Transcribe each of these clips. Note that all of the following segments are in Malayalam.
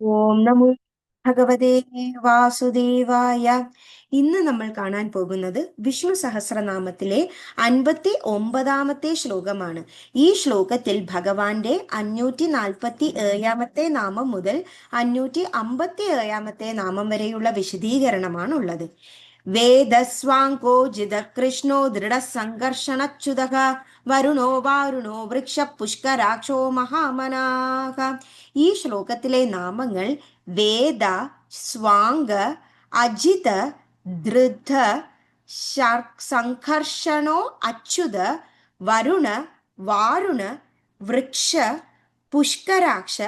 ഓം നമോ ഭഗവതേ വാസുദേവായ. ഇന്ന് നമ്മൾ കാണാൻ പോകുന്നത് വിഷ്ണു സഹസ്രനാമത്തിലെ അൻപത്തി ഒമ്പതാമത്തെ ശ്ലോകമാണ്. ഈ ശ്ലോകത്തിൽ ഭഗവാന്റെ അഞ്ഞൂറ്റി നാൽപ്പത്തി ഏഴാമത്തെ നാമം മുതൽ അഞ്ഞൂറ്റി അമ്പത്തി ഏഴാമത്തെ നാമം വരെയുള്ള വിശദീകരണമാണ് ഉള്ളത് വേദസ്വാങ്കോ ദൃഢ ദൃഢസംഘർഷണച്യുതഃ. വരുണോ വാരുണോ വൃക്ഷ പുഷ്കരാക്ഷോ മഹാമനാഹ. ഈ ശ്ലോകത്തിലെ നാമങ്ങൾ വേദ സ്വാംഗ അജിത ധൃത സംഘർഷണോ അച്യുത വരുണ വാരുണ വൃക്ഷ പുഷ്കരാക്ഷ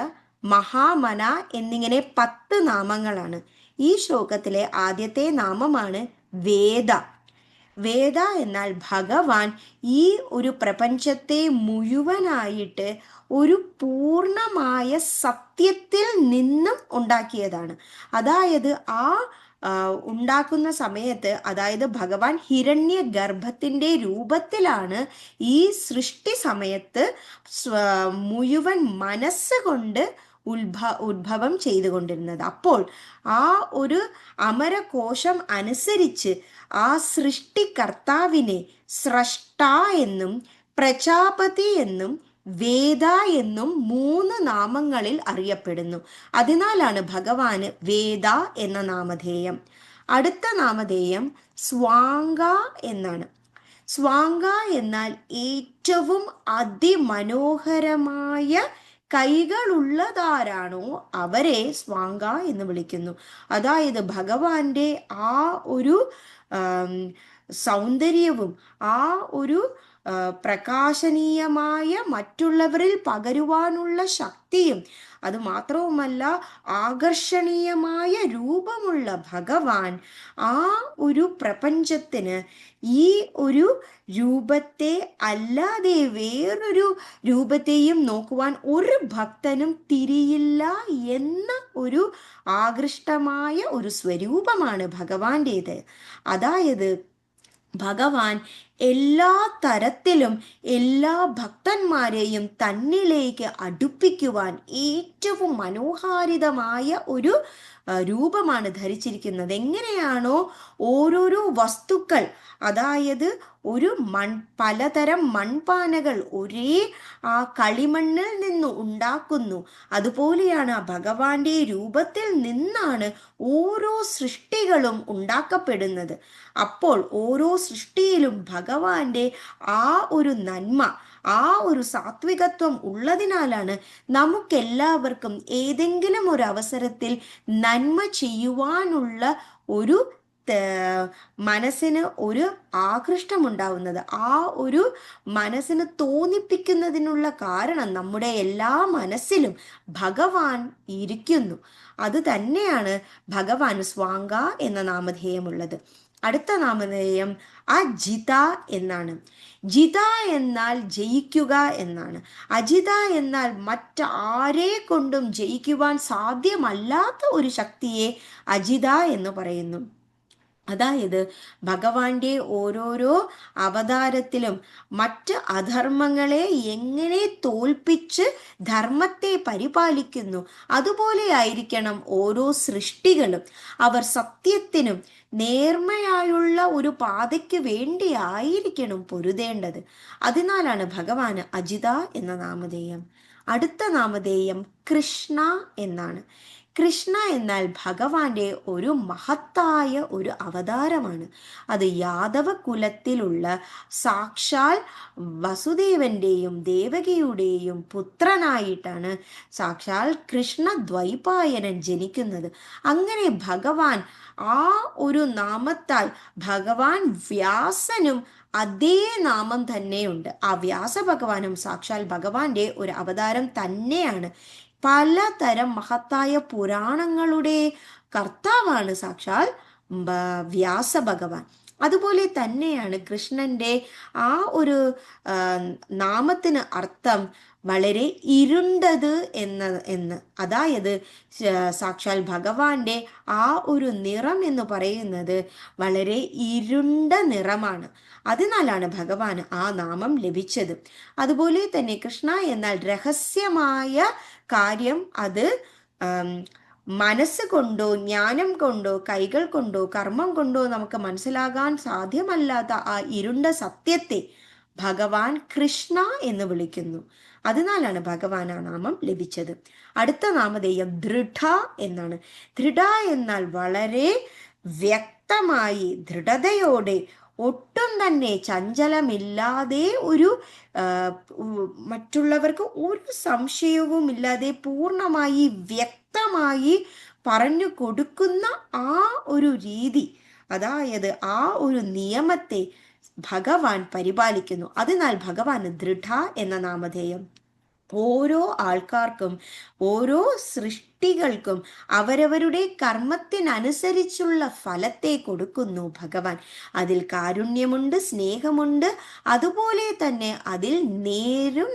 മഹാമന എന്നിങ്ങനെ പത്ത് നാമങ്ങളാണ്. ഈ ശ്ലോകത്തിലെ ആദ്യത്തെ നാമമാണ് വേദ. വേദ എന്നാൽ ഭഗവാൻ ഈ ഒരു പ്രപഞ്ചത്തെ മുഴുവനായിട്ട് ഒരു പൂർണമായ സത്യത്തിൽ നിന്നും ഉണ്ടാക്കിയതാണ്. അതായത് ആ ഉണ്ടാക്കുന്ന സമയത്ത് അതായത് ഭഗവാൻ ഹിരണ്യ ഗർഭത്തിന്റെ രൂപത്തിലാണ് ഈ സൃഷ്ടി സമയത്ത് മുഴുവൻ മനസ്സുകൊണ്ട് ഉത്ഭ ഉദ്ഭവം ചെയ്തുകൊണ്ടിരുന്നത്. അപ്പോൾ ആ ഒരു അമരകോശം അനുസരിച്ച് ആ സൃഷ്ടികർത്താവിനെ സ്രഷ്ട എന്നും പ്രജാപതി എന്നും വേദ എന്നും മൂന്ന് നാമങ്ങളിൽ അറിയപ്പെടുന്നു. അതിനാലാണ് ഭഗവാന് വേദ എന്ന നാമധേയം. അടുത്ത നാമധേയം സ്വാങ്ക എന്നാണ്. സ്വാങ്ക എന്നാൽ ഏറ്റവും അതിമനോഹരമായ കൈകളുള്ളതാരാണോ അവരെ സ്വാങ്ക എന്ന് വിളിക്കുന്നു. അതായത് ഭഗവാന്റെ ആ ഒരു സൗന്ദര്യവും ആ ഒരു പ്രകാശനീയമായ മറ്റുള്ളവരിൽ പകരുവാനുള്ള ശക്തിയും അത് മാത്രവുമല്ല ആകർഷണീയമായ രൂപമുള്ള ഭഗവാൻ ആ ഒരു പ്രപഞ്ചത്തിന് ഈ ഒരു രൂപത്തെ അല്ലാതെ വേറൊരു രൂപത്തെയും നോക്കുവാൻ ഒരു ഭക്തനും തിരിയില്ല എന്ന ഒരു ആകൃഷ്ടമായ ഒരു സ്വരൂപമാണ് ഭഗവാന്റേത്. അതായത് ഭഗവാൻ എല്ലാ തരത്തിലും എല്ലാ ഭക്തന്മാരെയും തന്നിലേക്ക് അടുപ്പിക്കുവാൻ ഏറ്റവും മനോഹാരിതമായ ഒരു രൂപമാണ് ധരിച്ചിരിക്കുന്നത്. എങ്ങനെയാണോ ഓരോരോ വസ്തുക്കൾ അതായത് ഒരു മൺ പലതരം മൺപാനകൾ ഒരേ ആ കളിമണ്ണിൽ നിന്ന് ഉണ്ടാക്കുന്നു. അതുപോലെയാണ് ആ ഭഗവാന്റെ രൂപത്തിൽ നിന്നാണ് ഓരോ സൃഷ്ടികളും ഉണ്ടാക്കപ്പെടുന്നത്. അപ്പോൾ ഓരോ സൃഷ്ടിയിലും ഭഗവാന്റെ ആ ഒരു നന്മ ആ ഒരു സാത്വികത്വം ഉള്ളതിനാലാണ് നമുക്കെല്ലാവർക്കും ഏതെങ്കിലും ഒരു അവസരത്തിൽ നന്മ ചെയ്യുവാനുള്ള ഒരു മനസ്സിന് ഒരു ആകൃഷ്ടമുണ്ടാവുന്നത്. ആ ഒരു മനസ്സിന് തോന്നിപ്പിക്കുന്നതിനുള്ള കാരണം നമ്മുടെ എല്ലാ മനസ്സിലും ഭഗവാൻ ഇരിക്കുന്നു. അത് തന്നെയാണ് ഭഗവാൻ സ്വാങ്ക എന്ന നാമധേയമുള്ളത്. അടുത്ത നാമധേയം അജിത എന്നാണ്. ജിത എന്നാൽ ജയിക്കുക എന്നാണ്. അജിത എന്നാൽ മറ്റാരെ കൊണ്ടും ജയിക്കുവാൻ സാധ്യമല്ലാത്ത ഒരു ശക്തിയെ അജിത എന്ന് പറയുന്നു. അതായത് ഭഗവാന്റെ ഓരോരോ അവതാരത്തിലും മറ്റ് അധർമ്മങ്ങളെ എങ്ങനെ തോൽപ്പിച്ച് ധർമ്മത്തെ പരിപാലിക്കുന്നു. അതുപോലെ ആയിരിക്കണം ഓരോ സൃഷ്ടികളും. അവർ സത്യത്തിനും നേർമയായുള്ള ഒരു പാതയ്ക്ക് വേണ്ടി ആയിരിക്കണം പൊരുതേണ്ടത്. അതിനാലാണ് ഭഗവാന് അജിത എന്ന നാമധേയം. അടുത്ത നാമധേയം കൃഷ്ണ എന്നാണ്. കൃഷ്ണ എന്നാൽ ഭഗവാന്റെ ഒരു മഹത്തായ ഒരു അവതാരമാണ്. അത് യാദവ കുലത്തിലുള്ള സാക്ഷാൽ വസുദേവന്റെയും ദേവകിയുടെയും പുത്രനായിട്ടാണ് സാക്ഷാൽ കൃഷ്ണ ദ്വൈപായനൻ ജനിക്കുന്നത്. അങ്ങനെ ഭഗവാൻ ആ ഒരു നാമത്താൽ ഭഗവാൻ വ്യാസനും അതേ നാമം തന്നെയുണ്ട്. ആ വ്യാസ ഭഗവാനും സാക്ഷാൽ ഭഗവാന്റെ ഒരു അവതാരം തന്നെയാണ്. പലതരം മഹത്തായ പുരാണങ്ങളുടെ കർത്താവാണ് സാക്ഷാൽ വ്യാസ ഭഗവാൻ അതുപോലെ തന്നെയാണ് കൃഷ്ണന്റെ ആ ഒരു നാമത്തിന് അർത്ഥം വളരെ ഇരുണ്ടത് എന്ന എന്ന്. അതായത് സാക്ഷാൽ ഭഗവാന്റെ ആ ഒരു നിറം എന്ന് പറയുന്നത് വളരെ ഇരുണ്ട നിറമാണ്. അതിനാലാണ് ഭഗവാന് ആ നാമം ലഭിച്ചത്. അതുപോലെ തന്നെ കൃഷ്ണ എന്നാൽ രഹസ്യമായ കാര്യം അത് മനസ്സ് കൊണ്ടോ ജ്ഞാനം കൊണ്ടോ കൈകൾ കൊണ്ടോ കർമ്മം കൊണ്ടോ നമുക്ക് മനസ്സിലാകാൻ സാധ്യമല്ലാത്ത ആ ഇരുണ്ട സത്യത്തെ ഭഗവാൻ കൃഷ്ണ എന്ന് വിളിക്കുന്നു. അതിനാലാണ് ഭഗവാൻ ആ നാമം ലഭിച്ചത്. അടുത്ത നാമധേയം ദൃഢ എന്നാണ്. ദൃഢ എന്നാൽ വളരെ വ്യക്തമായി ദൃഢതയോടെ ഒട്ടും തന്നെ ചഞ്ചലമില്ലാതെ ഒരു മറ്റുള്ളവർക്ക് ഒരു സംശയവും ഇല്ലാതെ പൂർണമായി വ്യക്തമായി പറഞ്ഞു കൊടുക്കുന്ന ആ ഒരു രീതി അതായത് ആ ഒരു നിയമത്തെ ഭഗവാൻ പരിപാലിക്കുന്നു. അതിനാൽ ഭഗവാന് ദൃഢ എന്ന നാമധേയം. ഓരോ ആൾക്കാർക്കും ഓരോ സൃഷ്ടികൾക്കും അവരവരുടെ കർമ്മത്തിനനുസരിച്ചുള്ള ഫലത്തെ കൊടുക്കുന്നു ഭഗവാൻ. അതിൽ കാരുണ്യമുണ്ട് സ്നേഹമുണ്ട്. അതുപോലെ തന്നെ അതിൽ നേരും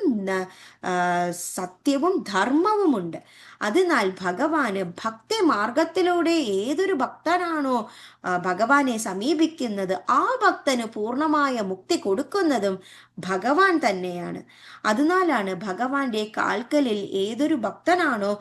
സത്യവും ധർമ്മവുമുണ്ട്. അതിനാൽ ഭഗവാന് ഭക്തി മാർഗത്തിലൂടെ ഏതൊരു ഭക്തനാണോ ഭഗവാനെ സമീപിക്കുന്നത് ആ ഭക്തന് പൂർണമായ മുക്തി കൊടുക്കുന്നതും ഭഗവാൻ തന്നെയാണ്. അതിനാലാണ് ഭഗവാന്റെ കാൽക്കലിൽ ഏതൊരു ഭക്തനാണോ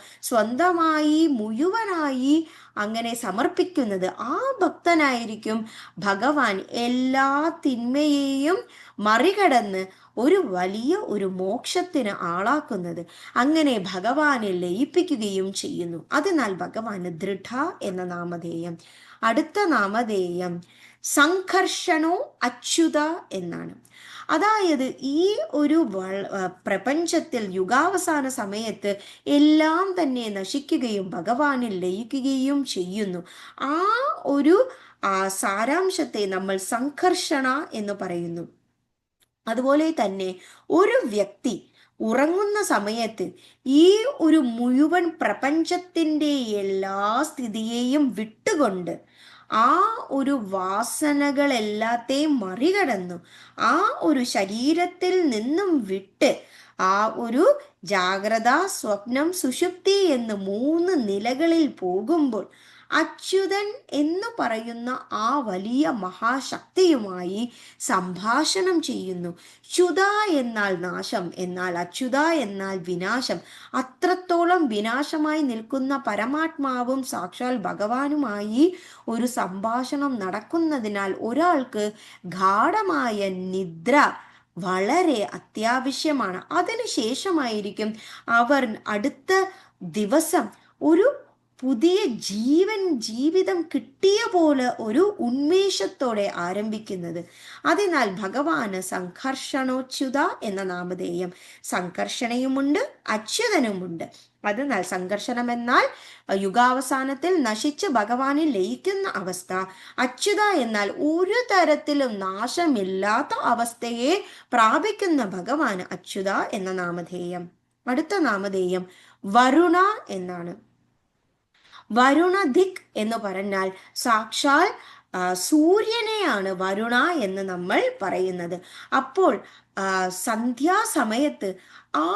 സ്വന്തമായി മുഴുവനായി അങ്ങനെ സമർപ്പിക്കുന്നത്. ആ ഭക്തനായിരിക്കും ഭഗവാൻ. എല്ലാ തിന്മയെയും മറികടന്ന് ഒരു വലിയ ഒരു മോക്ഷത്തിന് ആളാക്കുന്നത്. അങ്ങനെ ഭഗവാനെ ലയിപ്പിക്കുകയും ചെയ്യുന്നു. അതിനാൽ ഭഗവാന് ദൃഢ എന്ന നാമധേയം. അടുത്ത നാമധേയം സംഘർഷണോ അച്യുത എന്നാണ്. അതായത് ഈ ഒരു പ്രപഞ്ചത്തിൽ യുഗാവസാന സമയത്ത് എല്ലാം തന്നെ നശിക്കുകയും ഭഗവാനിൽ ലയിക്കുകയും ചെയ്യുന്നു. ആ ഒരു സാരാംശത്തെ നമ്മൾ സംഘർഷണ എന്ന് പറയുന്നു. അതുപോലെ തന്നെ ഒരു വ്യക്തി ഉറങ്ങുന്ന സമയത്ത് ഈ ഒരു മുഴുവൻ പ്രപഞ്ചത്തിന്റെ എല്ലാ സ്ഥിതിയെയും വിട്ടുകൊണ്ട് ആ ഒരു വാസനകളെല്ലാത്തെയും മറികടന്നു. ആ ഒരു ശരീരത്തിൽ നിന്നും വിട്ട് ആ ഒരു ജാഗ്രത സ്വപ്നം സുഷുപ്തി എന്ന് മൂന്ന് നിലകളിൽ പോകുമ്പോൾ അച്യുതൻ എന്ന് പറയുന്ന ആ വലിയ മഹാശക്തിയുമായി സംഭാഷണം ചെയ്യുന്നു. ച്യുത എന്നാൽ നാശം എന്നാൽ അച്യുത എന്നാൽ വിനാശം. അത്രത്തോളം വിനാശമായി നിൽക്കുന്ന പരമാത്മാവും സാക്ഷാൽ ഭഗവാനുമായി ഒരു സംഭാഷണം നടക്കുന്നതിനാൽ ഒരാൾക്ക് ഗാഠമായ നിദ്ര വളരെ അത്യാവശ്യമാണ്. അതിനുശേഷമായിരിക്കും അവർ അടുത്ത ദിവസം ഒരു പുതിയ ജീവൻ ജീവിതം കിട്ടിയ പോലെ ഒരു ഉന്മേഷത്തോടെ ആരംഭിക്കുന്നത്. അതിനാൽ ഭഗവാന് സംഘർഷണോച്യുത എന്ന നാമധേയം സംഘർഷണയുമുണ്ട് അച്യുതനുമുണ്ട്. അതിനാൽ സംഘർഷണം എന്നാൽ യുഗാവസാനത്തിൽ നശിച്ച് ഭഗവാനെ ലയിക്കുന്ന അവസ്ഥ. അച്യുത എന്നാൽ ഒരു തരത്തിലും നാശമില്ലാത്ത അവസ്ഥയെ പ്രാപിക്കുന്ന ഭഗവാന് അച്യുത എന്ന നാമധേയം. അടുത്ത നാമധേയം വരുണ എന്നാണ്. വരുണദിക് എന്ന് പറഞ്ഞാൽ സാക്ഷാൽ സൂര്യനെയാണ് വരുണ എന്ന് നമ്മൾ പറയുന്നത്. അപ്പോൾ സന്ധ്യാസമയത്ത് ആ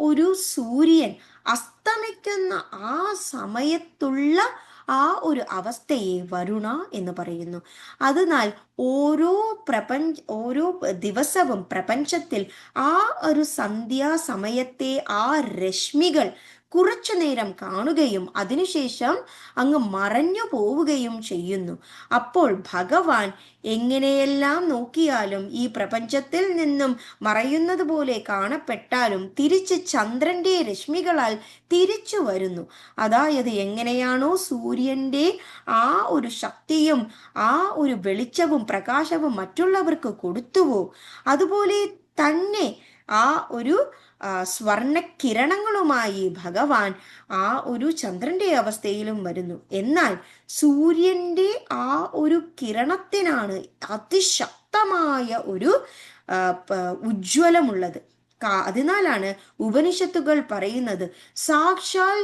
ഒരു സൂര്യൻ അസ്തമിക്കുന്ന ആ സമയത്തുള്ള ആ ഒരു അവസ്ഥയെ വരുണ എന്ന് പറയുന്നു. അതിനാൽ ഓരോ പ്രപഞ്ച ഓരോ ദിവസവും പ്രപഞ്ചത്തിൽ ആ ഒരു സന്ധ്യാസമയത്തെ ആ രശ്മികൾ കുറച്ചു നേരം കാണുകയും അതിനുശേഷം അങ്ങ് മറഞ്ഞു പോവുകയും ചെയ്യുന്നു. അപ്പോൾ ഭഗവാൻ എങ്ങനെയെല്ലാം നോക്കിയാലും ഈ പ്രപഞ്ചത്തിൽ നിന്നും മറയുന്നത് പോലെ കാണപ്പെട്ടാലും തിരിച്ച് ചന്ദ്രന്റെ രശ്മികളാൽ തിരിച്ചു വരുന്നു. അതായത് എങ്ങനെയാണോ സൂര്യന്റെ ആ ഒരു ശക്തിയും ആ ഒരു വെളിച്ചവും പ്രകാശവും മറ്റുള്ളവർക്ക് കൊടുത്തുവോ അതുപോലെ തന്നെ ആ ഒരു ആ, സ്വർണക്കിരണങ്ങളുമായി ഭഗവാൻ ആ ഒരു ചന്ദ്രന്റെ അവസ്ഥയിലും വരുന്നു. എന്നാൽ സൂര്യന്റെ ആ ഒരു കിരണത്തിനാണ് അതിശക്തമായ ഒരു ഉജ്ജ്വലമുള്ളത്. അതിനാലാണ് ഉപനിഷത്തുകൾ പറയുന്നത് സാക്ഷാൽ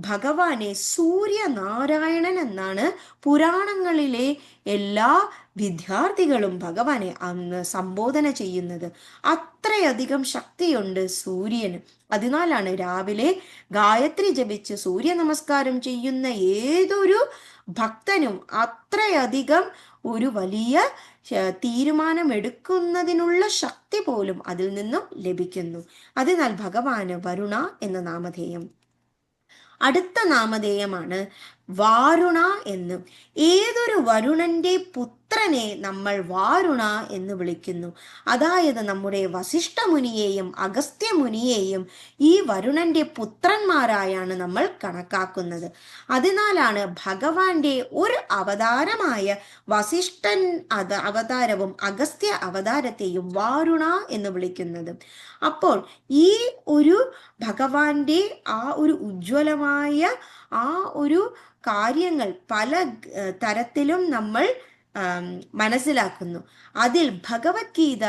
ഭഗവാനെ സൂര്യനാരായണൻ എന്നാണ് പുരാണങ്ങളിലെ എല്ലാ വിദ്യാർത്ഥികളും ഭഗവാനെ അന്ന് സംബോധന ചെയ്യുന്നത് അത്രയധികം ശക്തിയുണ്ട് സൂര്യന്. അതിനാലാണ് രാവിലെ ഗായത്രി ജപിച്ച് സൂര്യ നമസ്കാരം ചെയ്യുന്ന ഏതൊരു ഭക്തനും അത്രയധികം ഒരു വലിയ തീരുമാനമെടുക്കുന്നതിനുള്ള ശക്തി പോലും അതിൽ നിന്നും ലഭിക്കുന്നു. അതിനാൽ ഭഗവാന് വരുണ എന്ന നാമധേയം. അടുത്ത നാമധേയമാണ് വാരുണ എന്ന്. ഏതൊരു വരുണന്റെ പുത്രനെ നമ്മൾ വാരുണ എന്ന് വിളിക്കുന്നു. അതായത് നമ്മുടെ വസിഷ്ഠ മുനിയെയും അഗസ്ത്യ മുനിയെയും ഈ വരുണന്റെ പുത്രന്മാരായാണ് നമ്മൾ കണക്കാക്കുന്നത്. അതിനാലാണ് ഭഗവാന്റെ ഒരു അവതാരമായ വസിഷ്ഠൻ അത് അവതാരവും അഗസ്ത്യ അവതാരത്തെയും വാരുണ എന്ന് വിളിക്കുന്നത്. അപ്പോൾ ഈ ഒരു ഭഗവാന്റെ ആ ഒരു ഉജ്ജ്വലമായ ആ ഒരു കാര്യങ്ങൾ പല തരത്തിലും നമ്മൾ മനസ്സിലാക്കുന്നു. അതിൽ ഭഗവത്ഗീത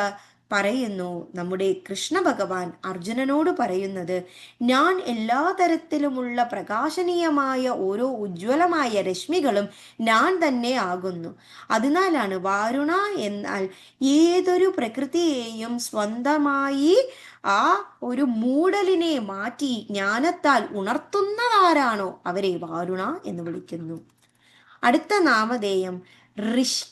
പറയുന്നു നമ്മുടെ കൃഷ്ണ ഭഗവാൻ അർജുനനോട് പറയുന്നത് ഞാൻ എല്ലാ തരത്തിലുമുള്ള പ്രകാശനീയമായ ഓരോ ഉജ്ജ്വലമായ രശ്മികളും ഞാൻ തന്നെ ആകുന്നു. അതിനാലാണ് വാരുണ എന്നാൽ ഏതൊരു പ്രകൃതിയെയും സ്വന്തമായി ആ ഒരു മൂടലിനെ മാറ്റി ജ്ഞാനത്താൽ ഉണർത്തുന്നതാരാണോ അവരെ വാരുണ എന്ന് വിളിക്കുന്നു. അടുത്ത നാമധേയം ഋഷ്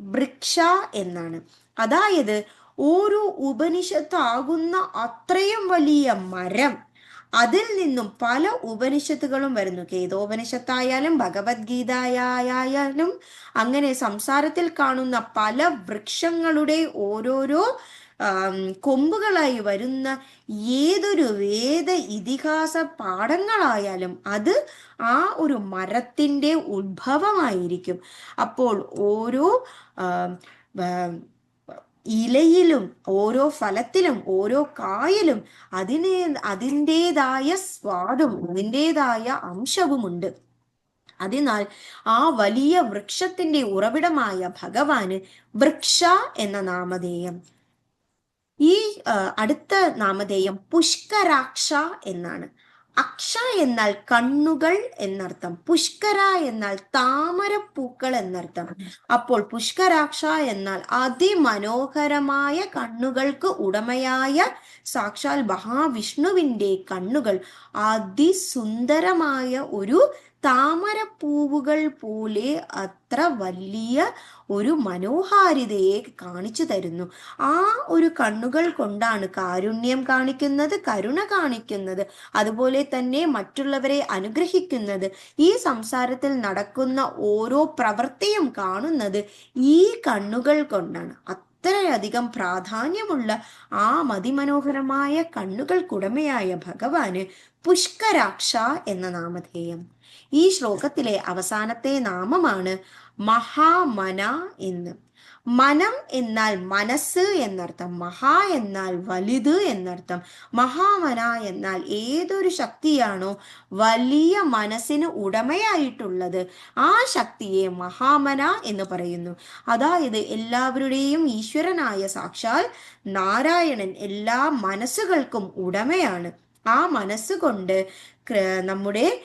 വൃക്ഷ എന്നാണ്. അതായത് ഓരോ ഉപനിഷത്താകുന്ന അത്രയും വലിയ മരം. അതിൽ നിന്നും പല ഉപനിഷത്തുകളും വരുന്നു. കേതോപനിഷത്തായാലും ഭഗവത്ഗീതയായാലും അങ്ങനെ സംസാരത്തിൽ കാണുന്ന പല വൃക്ഷങ്ങളുടെ ഓരോരോ കൊമ്പുകളായി വരുന്ന ഏതൊരു വേദ ഇതിഹാസ പാഠങ്ങളായാലും അത് ആ ഒരു മരത്തിന്റെ ഉത്ഭവമായിരിക്കും. അപ്പോൾ ഓരോ ഇലയിലും ഓരോ ഫലത്തിലും ഓരോ കായലും അതിനെ അതിന്റെതായ സ്വാദും അതിന്റെതായ അംശവുമുണ്ട്. അതിനാൽ ആ വലിയ വൃക്ഷത്തിന്റെ ഉറവിടമായ ഭഗവാന് വൃക്ഷ എന്ന നാമധേയം ഈ അടുത്ത നാമധേയം പുഷ്കരാക്ഷ എന്നാണ്. അക്ഷ എന്നാൽ കണ്ണുകൾ എന്നർത്ഥം പുഷ്കര എന്നാൽ താമരപ്പൂക്കൾ എന്നർത്ഥം. അപ്പോൾ പുഷ്കരാക്ഷ എന്നാൽ അതിമനോഹരമായ കണ്ണുകൾക്ക് ഉടമയായ സാക്ഷാൽ മഹാവിഷ്ണുവിന്റെ കണ്ണുകൾ. അതിസുന്ദരമായ ഒരു താമരപ്പൂവുകൾ പോലെ അത്ര വലിയ ഒരു മനോഹാരിതയെ കാണിച്ചു തരുന്നു. ആ ഒരു കണ്ണുകൾ കൊണ്ടാണ് കാരുണ്യം കാണിക്കുന്നത് കരുണ കാണിക്കുന്നത് അതുപോലെ തന്നെ മറ്റുള്ളവരെ അനുഗ്രഹിക്കുന്നത്. ഈ സംസാരത്തിൽ നടക്കുന്ന ഓരോ പ്രവൃത്തിയും കാണുന്നത് ഈ കണ്ണുകൾ കൊണ്ടാണ്. അത്രയധികം പ്രാധാന്യമുള്ള ആ മതിമനോഹരമായ കണ്ണുകൾക്കുടമയായ ഭഗവാന് പുഷ്കരാക്ഷ എന്ന നാമധേയം. ഈ ശ്ലോകത്തിലെ അവസാനത്തെ നാമമാണ് മഹാമന എന്ന്. മനം എന്നാൽ മനസ്സ് എന്നർത്ഥം മഹാ എന്നാൽ വലുത് എന്നർത്ഥം. മഹാമന എന്നാൽ ഏതൊരു ശക്തിയാണോ വലിയ മനസ്സിന് ഉടമയായിട്ടുള്ളത്. ആ ശക്തിയെ മഹാമന എന്ന് പറയുന്നു. അതായത് എല്ലാവരുടെയും ഈശ്വരനായ സാക്ഷാൽ നാരായണൻ എല്ലാ മനസ്സുകൾക്കും ഉടമയാണ്. ആ മനസ്സുകൊണ്ട് നമ്മുടെ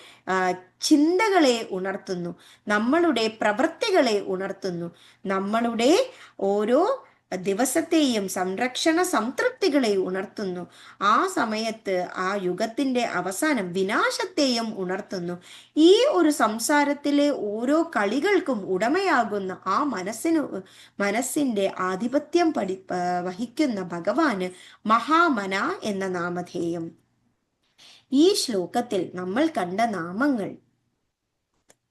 ചിന്തകളെ ഉണർത്തുന്നു. നമ്മളുടെ പ്രവൃത്തികളെ ഉണർത്തുന്നു. നമ്മളുടെ ഓരോ ദിവസത്തെയും സംരക്ഷണ സംതൃപ്തികളെ ഉണർത്തുന്നു. ആ സമയത്ത് ആ യുഗത്തിന്റെ അവസാനം വിനാശത്തെയും ഉണർത്തുന്നു. ഈ ഒരു സംസാരത്തിലെ ഓരോ കളികൾക്കും ഉടമയാകുന്ന ആ മനസ്സിന് മനസ്സിന്റെ ആധിപത്യം പഠി വഹിക്കുന്ന ഭഗവാന് മഹാമന എന്ന നാമധേയം. ഈ ശ്ലോകത്തിൽ നമ്മൾ കണ്ട നാമങ്ങൾ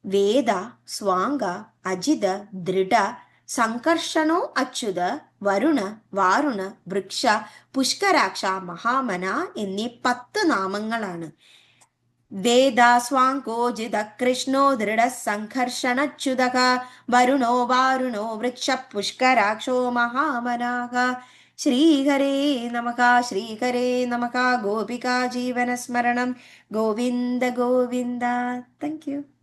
വേദ സ്വാങ്ക അജിത ദൃഢ സംകർഷണോ അച്യുത വരുണ വാരുണ വൃക്ഷ പുഷ്കരാക്ഷ മഹാമന എന്നീ പത്ത് നാമങ്ങളാണ്. വേദ സ്വാങ്കോജിത കൃഷ്ണോ ദൃഢ സംഘർഷണച്യുതക വരുണോ വാരുണോ വൃക്ഷ പുഷ്കരാക്ഷോ മഹാമനാഹ ശ്രീഹരേ നമക ശ്രീഹരേ നമക ഗോപികാ ജീവനസ്മരണം. ഗോവിന്ദ ഗോവിന്ദ. Thank you